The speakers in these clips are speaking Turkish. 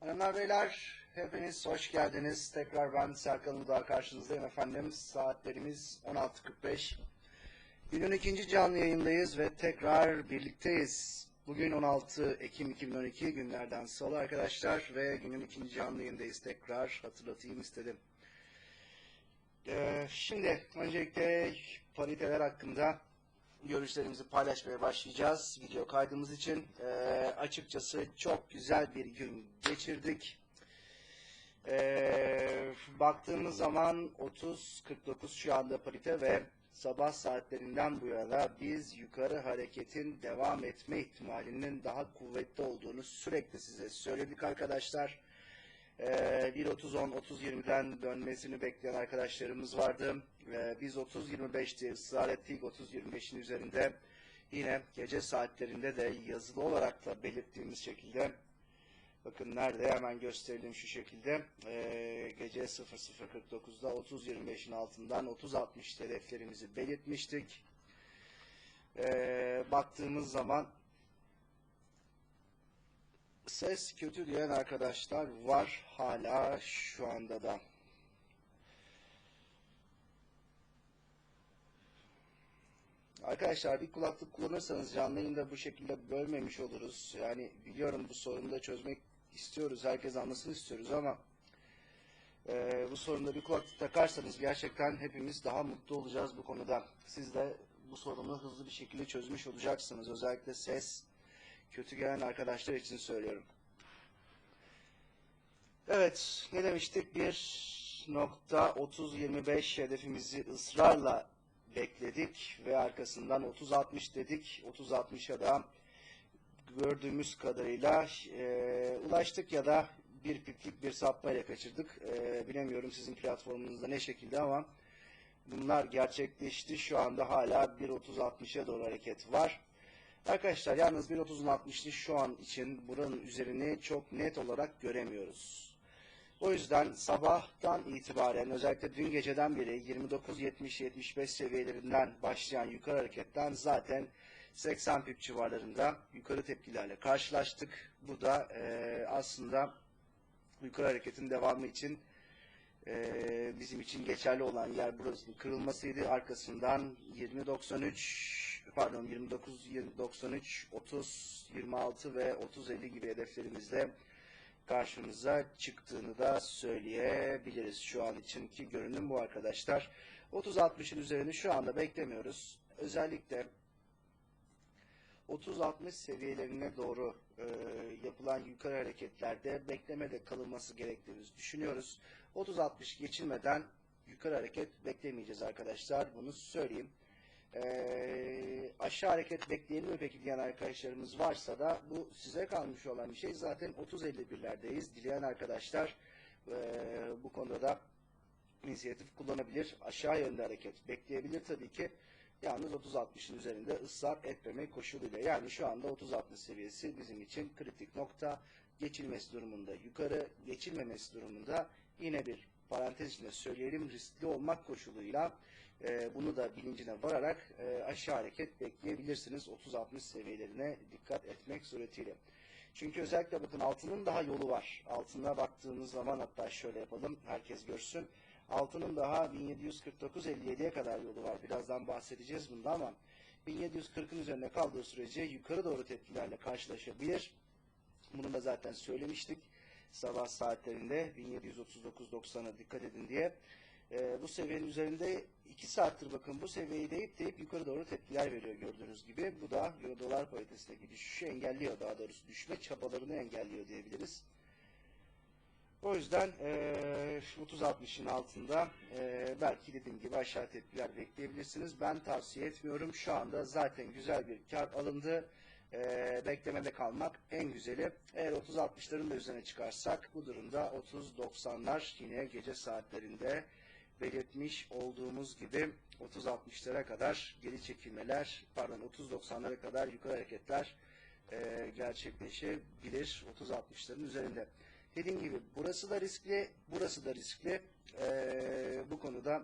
Hanımlar beyler hepiniz hoş geldiniz. Tekrar ben Serkan Uludağ karşınızdayım efendim. Saatlerimiz 16.45. Günün ikinci canlı yayındayız ve tekrar birlikteyiz. Bugün 16 Ekim 2012 günlerden salı arkadaşlar ve günün ikinci canlı yayındayız tekrar hatırlatayım istedim. Ee, şimdi öncelikle pariteler hakkında görüşlerimizi paylaşmaya başlayacağız video kaydımız için. Ee, açıkçası çok güzel bir gün geçirdik. Ee, baktığımız zaman 30-49 şu anda parite ve sabah saatlerinden bu yana biz yukarı hareketin devam etme ihtimalinin daha kuvvetli olduğunu sürekli size söyledik arkadaşlar. Ee, 1.30-10-30-20'den dönmesini bekleyen arkadaşlarımız vardı. Ee, biz 30-25'te ısrar ettik. 30-25'in üzerinde yine gece saatlerinde de yazılı olarak da belirttiğimiz şekilde bakın nerede hemen gösterelim şu şekilde Ee, gece 00.49'da 30-25'in altından 30-60 hedeflerimizi belirtmiştik. Ee, baktığımız zaman ses kötü diyen arkadaşlar var hala şu anda da. Arkadaşlar bir kulaklık kullanırsanız canlı yayında bu şekilde bölmemiş oluruz. Yani biliyorum bu sorunu da çözmek istiyoruz. Herkes anlasın istiyoruz ama e, bu sorunda bir kulaklık takarsanız gerçekten hepimiz daha mutlu olacağız bu konuda. Siz de bu sorunu hızlı bir şekilde çözmüş olacaksınız. Özellikle ses kötü gelen arkadaşlar için söylüyorum. Evet, ne demiştik? Bir nokta 30-25 hedefimizi ısrarla bekledik ve arkasından 30-60 dedik. 30-60'a da gördüğümüz kadarıyla e, ulaştık ya da bir piplik bir sapmayla kaçırdık. E, bilemiyorum sizin platformunuzda ne şekilde ama bunlar gerçekleşti. Şu anda hala 1.30-60'a doğru hareket var. Arkadaşlar yalnız 1.30'un 60'lı şu an için buranın üzerini çok net olarak göremiyoruz. O yüzden sabahtan itibaren özellikle dün geceden beri 29-70-75 seviyelerinden başlayan yukarı hareketten zaten 80 pip civarlarında yukarı tepkilerle karşılaştık. Bu da e, aslında yukarı hareketin devamı için e, bizim için geçerli olan yer burasının kırılmasıydı. Arkasından 20.93 pardon 29 93 30 26 ve 30 50 gibi hedeflerimizle karşımıza çıktığını da söyleyebiliriz şu an için ki görünüm bu arkadaşlar. 30-60'ın üzerini şu anda beklemiyoruz. Özellikle 30-60 seviyelerine doğru e, yapılan yukarı hareketlerde beklemede kalınması gerektiğini düşünüyoruz. 30-60 geçilmeden yukarı hareket beklemeyeceğiz arkadaşlar. Bunu söyleyeyim. E, aşağı hareket bekleyelim mi peki diyen arkadaşlarımız varsa da bu size kalmış olan bir şey. Zaten 30-51'lerdeyiz. Dileyen arkadaşlar e, bu konuda da inisiyatif kullanabilir. Aşağı yönde hareket bekleyebilir tabii ki. Yalnız 30-60'ın üzerinde ısrar etmemek koşuluyla. Yani şu anda 30-60 seviyesi bizim için kritik nokta. Geçilmesi durumunda yukarı, geçilmemesi durumunda yine bir parantez içinde söyleyelim riskli olmak koşuluyla e, bunu da bilincine vararak e, aşağı hareket bekleyebilirsiniz 30-60 seviyelerine dikkat etmek suretiyle. Çünkü özellikle bakın altının daha yolu var. Altına baktığımız zaman hatta şöyle yapalım herkes görsün. Altının daha 1749-57'ye kadar yolu var. Birazdan bahsedeceğiz bunda ama 1740'ın üzerine kaldığı sürece yukarı doğru tepkilerle karşılaşabilir. Bunu da zaten söylemiştik sabah saatlerinde 1739-90'a dikkat edin diye. E, bu seviyenin üzerinde 2 saattir bakın bu seviyeyi deyip deyip yukarı doğru tepkiler veriyor gördüğünüz gibi. Bu da Euro dolar paritesindeki düşüşü engelliyor daha doğrusu düşme çabalarını engelliyor diyebiliriz. O yüzden e, 30-60'ın altında e, belki dediğim gibi aşağı tepkiler bekleyebilirsiniz. Ben tavsiye etmiyorum. Şu anda zaten güzel bir kar alındı. E, beklemede kalmak en güzeli. Eğer 30-60'ların da üzerine çıkarsak bu durumda 30-90'lar yine gece saatlerinde belirtmiş olduğumuz gibi 30-60'lara kadar geri çekilmeler, pardon 30-90'lara kadar yukarı hareketler e, gerçekleşebilir 30-60'ların üzerinde. Dediğim gibi burası da riskli, burası da riskli. E, bu konuda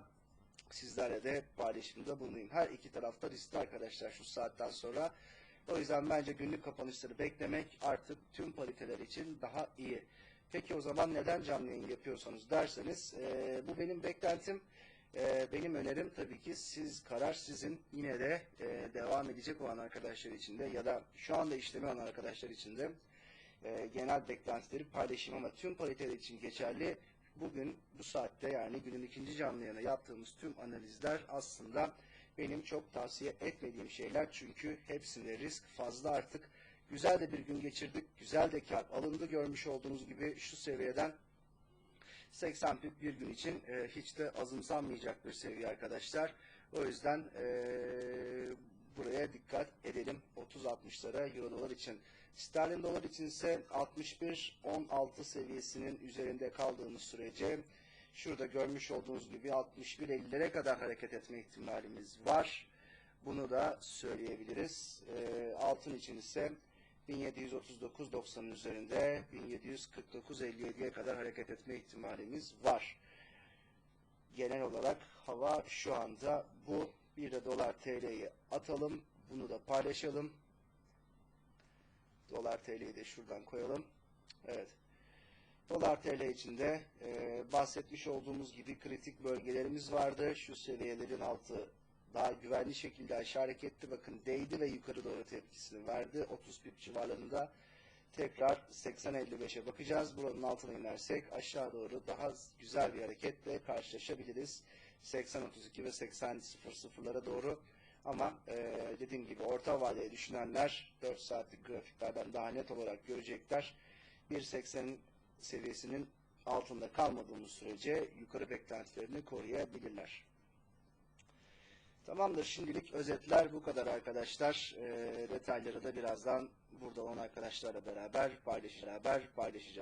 sizlerle de paylaşımda bulunayım. Her iki tarafta riskli arkadaşlar şu saatten sonra. O yüzden bence günlük kapanışları beklemek artık tüm pariteler için daha iyi. Peki o zaman neden canlı yayın yapıyorsunuz derseniz e, bu benim beklentim. E, benim önerim tabii ki siz karar sizin yine de e, devam edecek olan arkadaşlar için de ya da şu anda işlemi olan arkadaşlar için de e, genel beklentileri paylaşayım ama tüm pariteler için geçerli. Bugün bu saatte yani günün ikinci canlı yayını yaptığımız tüm analizler aslında benim çok tavsiye etmediğim şeyler çünkü hepsinde risk fazla artık. Güzel de bir gün geçirdik, güzel de kar alındı görmüş olduğunuz gibi şu seviyeden 80 pip bir gün için e, hiç de azımsanmayacak bir seviye arkadaşlar. O yüzden e, buraya dikkat edelim 30-60'lara euro dolar için. Sterlin dolar için ise 61-16 seviyesinin üzerinde kaldığımız sürece şurada görmüş olduğunuz gibi 61-50'lere kadar hareket etme ihtimalimiz var. Bunu da söyleyebiliriz. E, altın için ise 1739.90'ın üzerinde 1749.57'ye kadar hareket etme ihtimalimiz var. Genel olarak hava şu anda bu. Bir de dolar TL'yi atalım. Bunu da paylaşalım. Dolar TL'yi de şuradan koyalım. Evet. Dolar TL içinde e, bahsetmiş olduğumuz gibi kritik bölgelerimiz vardı. Şu seviyelerin altı daha güvenli şekilde aşağı hareketli bakın değdi ve yukarı doğru tepkisini verdi. 30 pip civarlarında tekrar 80-55'e bakacağız. Buranın altına inersek aşağı doğru daha güzel bir hareketle karşılaşabiliriz. 80-32 ve 80-00'lara doğru. Ama e, dediğim gibi orta vadeye düşünenler 4 saatlik grafiklerden daha net olarak görecekler. 1.80 seviyesinin altında kalmadığımız sürece yukarı beklentilerini koruyabilirler. Tamamdır. Şimdilik özetler bu kadar arkadaşlar. E, detayları da birazdan burada olan arkadaşlarla beraber paylaşacağız. Beraber paylaşacağız.